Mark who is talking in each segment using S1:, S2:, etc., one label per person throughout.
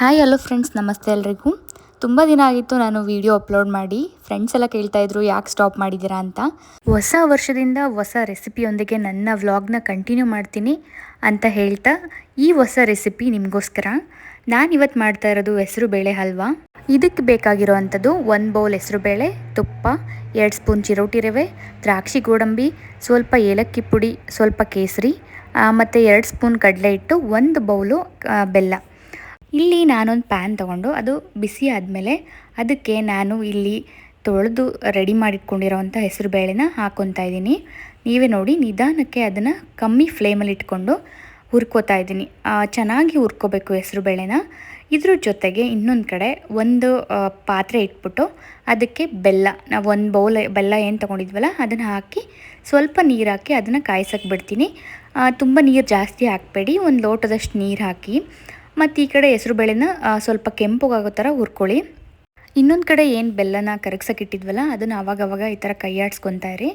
S1: Hi hello friends ನಮಸ್ತೆ ಎಲ್ರಿಗೂ. ತುಂಬ ದಿನ ಆಗಿತ್ತು ನಾನು ವಿಡಿಯೋ ಅಪ್ಲೋಡ್ ಮಾಡಿ. ಫ್ರೆಂಡ್ಸ್ ಎಲ್ಲ ಕೇಳ್ತಾ ಇದ್ರು, ಯಾಕೆ ಸ್ಟಾಪ್ ಮಾಡಿದ್ದೀರಾ ಅಂತ. ಹೊಸ ವರ್ಷದಿಂದ ಹೊಸ ರೆಸಿಪಿಯೊಂದಿಗೆ ನನ್ನ ವ್ಲಾಗ್ನ ಕಂಟಿನ್ಯೂ ಮಾಡ್ತೀನಿ ಅಂತ ಹೇಳ್ತಾ ಈ ಹೊಸ ರೆಸಿಪಿ ನಿಮಗೋಸ್ಕರ ನಾನು ಇವತ್ತು ಮಾಡ್ತಾ ಇರೋದು ಹೆಸರು ಬೇಳೆ ಹಲ್ವಾ. ಇದಕ್ಕೆ ಬೇಕಾಗಿರೋ ಅಂಥದ್ದು ಒಂದು ಬೌಲ್ ಹೆಸರು ಬೇಳೆ, ತುಪ್ಪ, ಎರಡು ಸ್ಪೂನ್ ಚಿರೋಟಿ ರವೆ, ದ್ರಾಕ್ಷಿ ಗೋಡಂಬಿ, ಸ್ವಲ್ಪ ಏಲಕ್ಕಿ ಪುಡಿ, ಸ್ವಲ್ಪ ಕೇಸರಿ ಮತ್ತು ಎರಡು ಸ್ಪೂನ್ ಕಡಲೆ ಹಿಟ್ಟು, ಒಂದು ಬೌಲು ಬೆಲ್ಲ. ಇಲ್ಲಿ ನಾನೊಂದು ಪ್ಯಾನ್ ತೊಗೊಂಡು ಅದು ಬಿಸಿ ಆದಮೇಲೆ ಅದಕ್ಕೆ ನಾನು ಇಲ್ಲಿ ತೊಳೆದು ರೆಡಿ ಮಾಡಿಟ್ಕೊಂಡಿರೋವಂಥ ಹೆಸರು ಬೇಳೆನ ಹಾಕ್ಕೊತಾ ಇದ್ದೀನಿ. ನೀವೇ ನೋಡಿ, ನಿಧಾನಕ್ಕೆ ಅದನ್ನು ಕಮ್ಮಿ ಫ್ಲೇಮಲ್ಲಿ ಇಟ್ಕೊಂಡು ಹುರ್ಕೋತಾ ಇದ್ದೀನಿ. ಚೆನ್ನಾಗಿ ಹುರ್ಕೋಬೇಕು ಹೆಸರು ಬೇಳೆನ. ಇದ್ರ ಜೊತೆಗೆ ಇನ್ನೊಂದು ಕಡೆ ಒಂದು ಪಾತ್ರೆ ಇಟ್ಬಿಟ್ಟು ಅದಕ್ಕೆ ಬೆಲ್ಲ, ನಾವು ಒಂದು ಬೌಲ್ ಬೆಲ್ಲ ಏನು ತೊಗೊಂಡಿದ್ವಲ್ಲ ಅದನ್ನು ಹಾಕಿ ಸ್ವಲ್ಪ ನೀರು ಹಾಕಿ ಅದನ್ನು ಕಾಯ್ಸಕ್ಕೆ ಬಿಡ್ತೀನಿ. ತುಂಬ ನೀರು ಜಾಸ್ತಿ ಹಾಕಬೇಡಿ. ಒಂದು ಲೋಟದಷ್ಟು ನೀರು ಹಾಕಿ ಮತ್ತು ಈ ಕಡೆ ಹೆಸರು ಬೇಳೆನ ಸ್ವಲ್ಪ ಕೆಂಪುಗಾಗೋ ಥರ ಹುರ್ಕೊಳ್ಳಿ. ಇನ್ನೊಂದು ಕಡೆ ಏನು ಬೆಲ್ಲನ ಕರಗ್ಸಕ್ಕೆ ಇಟ್ಟಿದ್ವಲ್ಲ, ಅದನ್ನು ಅವಾಗವಾಗ ಈ ಥರ ಕೈಯಾಡಿಸ್ಕೊತಾ ಇರಿ.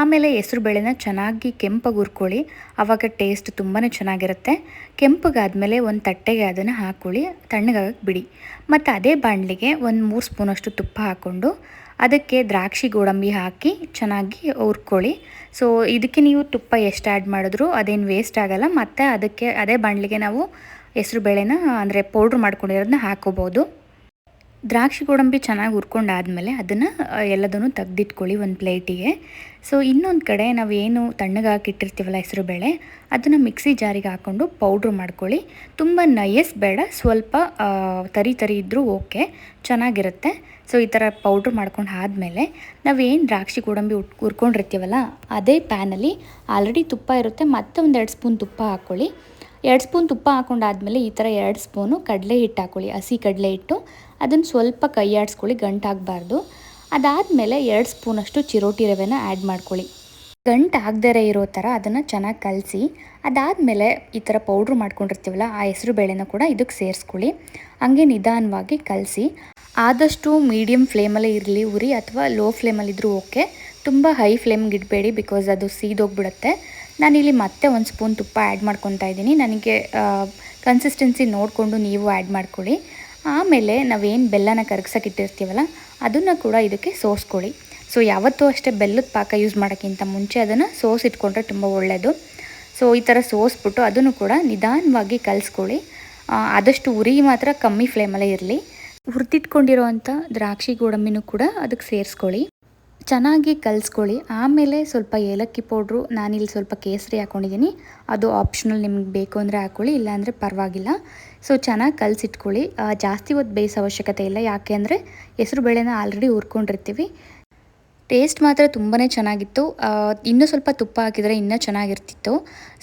S1: ಆಮೇಲೆ ಹೆಸರು ಬೇಳೆನ ಚೆನ್ನಾಗಿ ಕೆಂಪಾಗಿ ಹುರ್ಕೊಳ್ಳಿ. ಆವಾಗ ಟೇಸ್ಟ್ ತುಂಬಾ ಚೆನ್ನಾಗಿರುತ್ತೆ. ಕೆಂಪಗಾದಮೇಲೆ ಒಂದು ತಟ್ಟೆಗೆ ಅದನ್ನು ಹಾಕ್ಕೊಳ್ಳಿ ತಣ್ಣಗಾಗಕ್ಕೆ ಬಿಡಿ. ಮತ್ತು ಅದೇ ಬಾಣಲಿಗೆ ಒಂದು ಮೂರು ಸ್ಪೂನಷ್ಟು ತುಪ್ಪ ಹಾಕ್ಕೊಂಡು ಅದಕ್ಕೆ ದ್ರಾಕ್ಷಿ ಗೋಡಂಬಿ ಹಾಕಿ ಚೆನ್ನಾಗಿ ಹುರ್ಕೊಳ್ಳಿ. ಸೊ ಇದಕ್ಕೆ ನೀವು ತುಪ್ಪ ಎಷ್ಟು ಆ್ಯಡ್ ಮಾಡಿದ್ರು ಅದೇನು ವೇಸ್ಟ್ ಆಗೋಲ್ಲ. ಮತ್ತು ಅದಕ್ಕೆ ಅದೇ ಬಾಣಲಿಗೆ ನಾವು ಹೆಸರು ಬೇಳೆನ, ಅಂದರೆ ಪೌಡ್ರ್ ಮಾಡ್ಕೊಂಡಿರೋದನ್ನ ಹಾಕೋಬೋದು. ದ್ರಾಕ್ಷಿ ಗೋಡಂಬಿ ಚೆನ್ನಾಗಿ ಹುರ್ಕೊಂಡಾದಮೇಲೆ ಅದನ್ನು ಎಲ್ಲದನ್ನು ತೆಗ್ದಿಟ್ಕೊಳ್ಳಿ ಒಂದು ಪ್ಲೇಟಿಗೆ. ಸೊ ಇನ್ನೊಂದು ಕಡೆ ನಾವು ಏನು ತಣ್ಣಗೆ ಹಾಕಿಟ್ಟಿರ್ತೀವಲ್ಲ ಹೆಸರು ಬೇಳೆ, ಅದನ್ನು ಮಿಕ್ಸಿ ಜಾರಿಗೆ ಹಾಕ್ಕೊಂಡು ಪೌಡ್ರ್ ಮಾಡ್ಕೊಳ್ಳಿ. ತುಂಬ ನಯಸ್ ಬೇಡ, ಸ್ವಲ್ಪ ತರಿ ತರಿ ಇದ್ದರೂ ಓಕೆ, ಚೆನ್ನಾಗಿರುತ್ತೆ. ಸೊ ಈ ಥರ ಪೌಡ್ರ್ ಮಾಡ್ಕೊಂಡು ಆದಮೇಲೆ ನಾವೇನು ದ್ರಾಕ್ಷಿ ಗೋಡಂಬಿ ಉಟ್, ಹುರ್ಕೊಂಡಿರ್ತೀವಲ್ಲ, ಅದೇ ಪ್ಯಾನಲ್ಲಿ ಆಲ್ರೆಡಿ ತುಪ್ಪ ಇರುತ್ತೆ, ಮತ್ತೆ ಒಂದೆರಡು ಸ್ಪೂನ್ ತುಪ್ಪ ಹಾಕ್ಕೊಳ್ಳಿ. ಎರಡು ಸ್ಪೂನ್ ತುಪ್ಪ ಹಾಕೊಂಡಾದ್ಮೇಲೆ ಈ ಥರ ಎರಡು ಸ್ಪೂನು ಕಡಲೆ ಹಿಟ್ಟು ಹಾಕ್ಕೊಳ್ಳಿ ಹಸಿ ಕಡಲೆ ಹಿಟ್ಟು. ಅದನ್ನು ಸ್ವಲ್ಪ ಕೈ ಆಡಿಸ್ಕೊಳ್ಳಿ ಗಂಟಾಗಬಾರ್ದು ಅದಾದಮೇಲೆ ಎರಡು ಸ್ಪೂನಷ್ಟು ಚಿರೋಟಿ ರವೆನ ಆ್ಯಡ್ ಮಾಡ್ಕೊಳ್ಳಿ. ಗಂಟು ಆಗದೇ ಇರೋ ಥರ ಅದನ್ನು ಚೆನ್ನಾಗಿ ಕಲಸಿ, ಅದಾದಮೇಲೆ ಈ ಥರ ಪೌಡ್ರ್ ಮಾಡ್ಕೊಂಡಿರ್ತೀವಲ್ಲ, ಆ ಹೆಸರು ಬೇಳೆನ ಕೂಡ ಇದಕ್ಕೆ ಸೇರಿಸ್ಕೊಳ್ಳಿ. ಹಂಗೆ ನಿಧಾನವಾಗಿ ಕಲಸಿ, ಆದಷ್ಟು ಮೀಡಿಯಮ್ ಫ್ಲೇಮಲ್ಲೇ ಇರಲಿ ಉರಿ ಅಥವಾ ಲೋ ಫ್ಲೇಮಲ್ಲಿದ್ದರೂ ಓಕೆ. ತುಂಬ ಹೈ ಫ್ಲೇಮ್ಗೆ ಇಡಬೇಡಿ ಬಿಕಾಸ್ ಅದು ಸೀದೋಗ್ಬಿಡುತ್ತೆ. ನಾನಿಲ್ಲಿ ಮತ್ತೆ ಒಂದು ಸ್ಪೂನ್ ತುಪ್ಪ ಆ್ಯಡ್ ಮಾಡ್ಕೊತಾ ಇದ್ದೀನಿ. ನನಗೆ ಕನ್ಸಿಸ್ಟೆನ್ಸಿ ನೋಡಿಕೊಂಡು ನೀವು ಆ್ಯಡ್ ಮಾಡ್ಕೊಳ್ಳಿ. ಆಮೇಲೆ ನಾವೇನು ಬೆಲ್ಲನ ಕರಗ್ಸಕ್ಕೆ ಇಟ್ಟಿರ್ತೀವಲ್ಲ, ಅದನ್ನು ಕೂಡ ಇದಕ್ಕೆ ಸೋಸ್ಕೊಳ್ಳಿ. ಸೊ ಯಾವತ್ತೂ ಅಷ್ಟೇ ಬೆಲ್ಲದ ಪಾಕ ಯೂಸ್ ಮಾಡೋಕ್ಕಿಂತ ಮುಂಚೆ ಅದನ್ನು ಸೋಸ್ ಇಟ್ಕೊಂಡ್ರೆ ತುಂಬ ಒಳ್ಳೆಯದು ಸೊ ಈ ಥರ ಸೋಸ್ಬಿಟ್ಟು ಅದನ್ನು ಕೂಡ ನಿಧಾನವಾಗಿ ಕಲಿಸ್ಕೊಳ್ಳಿ. ಆದಷ್ಟು ಉರಿ ಮಾತ್ರ ಕಮ್ಮಿ ಫ್ಲೇಮಲ್ಲೇ ಇರಲಿ. ಹುರಿದಿಟ್ಕೊಂಡಿರೋವಂಥ ದ್ರಾಕ್ಷಿ ಗೋಡಂಬಿನೂ ಕೂಡ ಅದಕ್ಕೆ ಸೇರಿಸ್ಕೊಳ್ಳಿ. ಚೆನ್ನಾಗಿ ಕಲಿಸ್ಕೊಳ್ಳಿ. ಆಮೇಲೆ ಸ್ವಲ್ಪ ಏಲಕ್ಕಿ ಪೌಡ್ರು, ನಾನಿಲ್ಲಿ ಸ್ವಲ್ಪ ಕೇಸರಿ ಹಾಕ್ಕೊಂಡಿದ್ದೀನಿ ಅದು ಆಪ್ಷನಲ್ ನಿಮ್ಗೆ ಬೇಕು ಅಂದರೆ ಹಾಕ್ಕೊಳ್ಳಿ ಇಲ್ಲಾಂದರೆ ಪರವಾಗಿಲ್ಲ. ಸೊ ಚೆನ್ನಾಗಿ ಕಲಸಿಟ್ಕೊಳ್ಳಿ. ಜಾಸ್ತಿ ಹೊತ್ತು ಬೇಯಿಸೋ ಅವಶ್ಯಕತೆ ಇಲ್ಲ. ಯಾಕೆ ಅಂದರೆ, ಹೆಸರು ಬೇಳೆನ ಆಲ್ರೆಡಿ ಹುರ್ಕೊಂಡಿರ್ತೀವಿ. ಟೇಸ್ಟ್ ಮಾತ್ರ ತುಂಬಾ ಚೆನ್ನಾಗಿತ್ತು. ಇನ್ನೂ ಸ್ವಲ್ಪ ತುಪ್ಪ ಹಾಕಿದರೆ ಇನ್ನೂ ಚೆನ್ನಾಗಿರ್ತಿತ್ತು.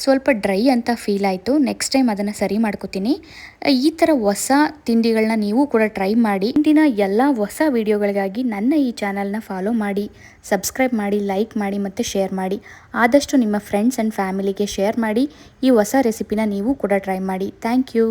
S1: ಸ್ವಲ್ಪ ಡ್ರೈ ಅಂತ ಫೀಲ್ ಆಯಿತು. ನೆಕ್ಸ್ಟ್ ಟೈಮ್ ಅದನ್ನು ಸರಿ ಮಾಡ್ಕೋತೀನಿ. ಈ ಥರ ಹೊಸ ತಿಂಡಿಗಳನ್ನ ನೀವು ಕೂಡ ಟ್ರೈ ಮಾಡಿ. ಇಂದಿನ ಎಲ್ಲ ಹೊಸ ವೀಡಿಯೋಗಳಿಗಾಗಿ ನನ್ನ ಈ ಚಾನಲ್ನ ಫಾಲೋ ಮಾಡಿ. ಸಬ್ಸ್ಕ್ರೈಬ್ ಮಾಡಿ, ಲೈಕ್ ಮಾಡಿ ಮತ್ತು ಶೇರ್ ಮಾಡಿ. ಆದಷ್ಟು ನಿಮ್ಮ ಫ್ರೆಂಡ್ಸ್ ಆ್ಯಂಡ್ ಫ್ಯಾಮಿಲಿಗೆ ಶೇರ್ ಮಾಡಿ. ಈ ಹೊಸ ರೆಸಿಪಿನ ನೀವು ಕೂಡ ಟ್ರೈ ಮಾಡಿ. Thank you.